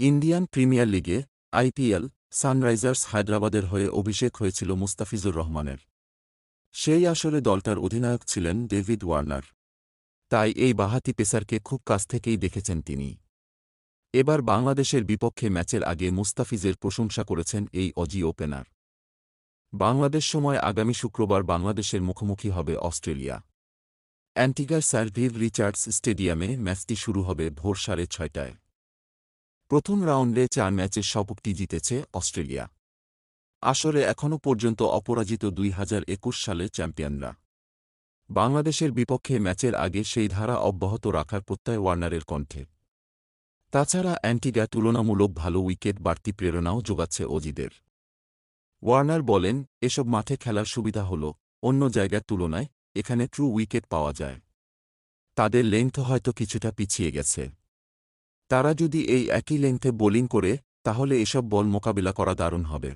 Indian premier লিগে IPL, Sunrisers হায়দ্রাবাদের হয়ে অভিষেক হয়েছিল মুস্তাফিজুর রহমানের। সেই আসরে দলটার অধিনায়ক ছিলেন ডেভিড ওয়ার্নার। তাই এই বাহাতি পেসারকে খুব কাছ থেকেই দেখেছেন তিনি। এবার বাংলাদেশের বিপক্ষে ম্যাচের আগে মুস্তাফিজের প্রশংসা করেছেন এই অজি ওপেনার। বাংলাদেশ সময় আগামী শুক্রবার বাংলাদেশের মুখোমুখি হবে অস্ট্রেলিয়া। অ্যান্টিগার সার্ভিভ রিচার্ডস স্টেডিয়ামে ম্যাচটি শুরু হবে ভোর সাড়ে ছয়টায়। প্রথম রাউন্ডে চার ম্যাচের সবকটি জিতেছে অস্ট্রেলিয়া। আসরে এখনও পর্যন্ত অপরাজিত দুই হাজার একুশ সালে চ্যাম্পিয়নরা। বাংলাদেশের বিপক্ষে ম্যাচের আগে সেই ধারা অব্যাহত রাখার প্রত্যয় ওয়ার্নারের কণ্ঠে। তাছাড়া অ্যান্টিগা তুলনামূলক ভালো উইকেট বাড়তি প্রেরণাও যোগাচ্ছে অজিদের। ওয়ার্নার বলেন, এসব মাঠে খেলার সুবিধা হল, অন্য জায়গার তুলনায় এখানে ট্রু উইকেট পাওয়া যায়। তাদের লেংথ হয়তো কিছুটা পিছিয়ে গেছে। তারা যদি এই একই লেংথে বোলিং করে, তাহলে এসব বল মোকাবিলা করা দারুণ হবে।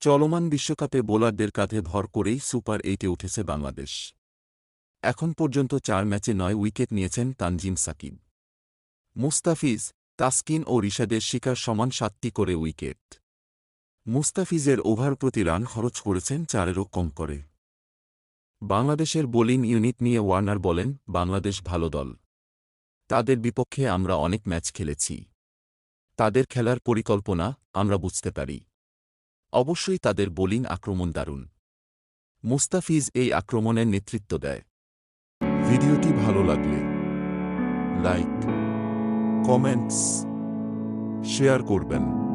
চলমান বিশ্বকাপে বোলারদের কাঁধে ভর করেই সুপার এইটে উঠেছে বাংলাদেশ। এখন পর্যন্ত চার ম্যাচে নয় উইকেট নিয়েছেন তানজিম সাকিব। মুস্তাফিজ, তাসকিন ও রিশাদের শিকার সমান সাতটি করে উইকেট। মুস্তাফিজের ওভার প্রতি রান খরচ করেছেন চারেরও কম করে। বাংলাদেশের বোলিং ইউনিট নিয়ে ওয়ার্নার বলেন, বাংলাদেশ ভালো দল। তাদের বিপক্ষে আমরা অনেক ম্যাচ খেলেছি। তাদের খেলার পরিকল্পনা আমরা বুঝতে পারি। অবশ্যই তাদের বোলিং আক্রমণ দারুণ। মুস্তাফিজ এই আক্রমণের নেতৃত্ব দেয়। ভিডিওটি ভালো লাগলে লাইক, কমেন্টস, শেয়ার করবেন।